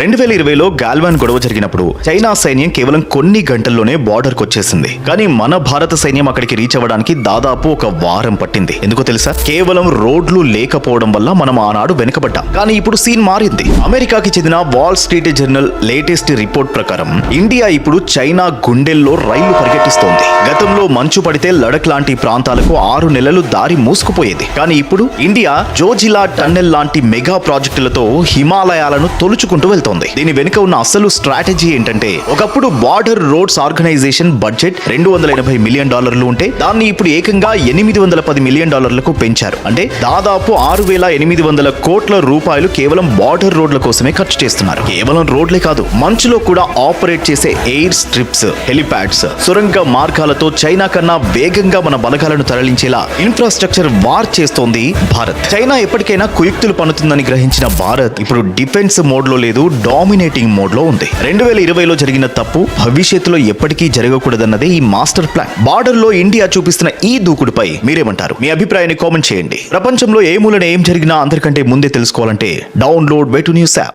రెండు వేల ఇరవైలో గాల్వాన్ గొడవ జరిగినప్పుడు చైనా సైన్యం కేవలం కొన్ని గంటల్లోనే బార్డర్ వచ్చేసింది కానీ మన భారత సైన్యం అక్కడికి రీచ్ అవ్వడానికి దాదాపు ఒక వారం పట్టింది. ఎందుకో తెలుసా? కేవలం రోడ్లు లేకపోవడం వల్ల మనం ఆనాడు వెనుకబడ్డాం. కానీ ఇప్పుడు సీన్ మారింది. అమెరికాకి చెందిన Wall Street Journal latest report ప్రకారం ఇండియా ఇప్పుడు చైనా గుండెల్లో రైళ్ళు పరిగెట్టిస్తోంది. గతంలో మంచు పడితే లడక్ లాంటి ప్రాంతాలకు ఆరు నెలలు దారి మూసుకుపోయేది. కానీ ఇప్పుడు ఇండియా జోజిలా టన్నెల్ లాంటి మెగా ప్రాజెక్టులతో హిమాలయాలను తొలుచుకుంటూ వెళ్తోంది. దీని వెనుక ఉన్న అసలు స్ట్రాటజీ ఏంటంటే ఒకప్పుడు బార్డర్ రోడ్స్ ఆర్గనైజేషన్ బడ్జెట్ రెండు వందల ఎనభై మిలియన్ డాలర్లు ఉంటే దాన్ని ఇప్పుడు ఏకంగా ఎనిమిది వందల పది మిలియన్ డాలర్లకు పెంచారు. అంటే దాదాపు ఆరు వేల ఎనిమిది వందల కోట్ల రూపాయలు కేవలం బార్డర్ రోడ్ల కోసమే ఖర్చు చేస్తున్నారు. కేవలం రోడ్లే కాదు మంచులో కూడా ఆపరేట్ చేసే ఎయిర్ స్ట్రిప్స్ హెలిప్యాడ్స్ సొరంగ మార్గాలతో చైనా కన్నా వేగంగా మన బలగాలను తరలించేలా ఇన్ఫ్రాస్ట్రక్చర్ వార్ చేస్తోంది భారత్. చైనా ఎప్పటికైనా కుయుక్తులు పన్నుతుందని గ్రహించిన భారత్ ఇప్పుడు డిఫెన్స్ మోడ్లో లేదు డామినేటింగ్ మోడ్లో ఉంది. రెండు వేల ఇరవైలో జరిగిన తప్పు భవిష్యత్తులో ఎప్పటికీ జరగకూడదన్నదే ఈ మాస్టర్ ప్లాన్. బార్డర్లో ఇండియా చూపిస్తున్న ఈ దూకుడుపై మీరేమంటారు? మీ అభిప్రాయాన్ని కామెంట్ చేయండి. ప్రపంచంలో ఏ మూలన ఏం జరిగినా అందరికంటే ముందే తెలుసుకోవాలంటే డౌన్లోడ్ వెటు న్యూస్ యాప్.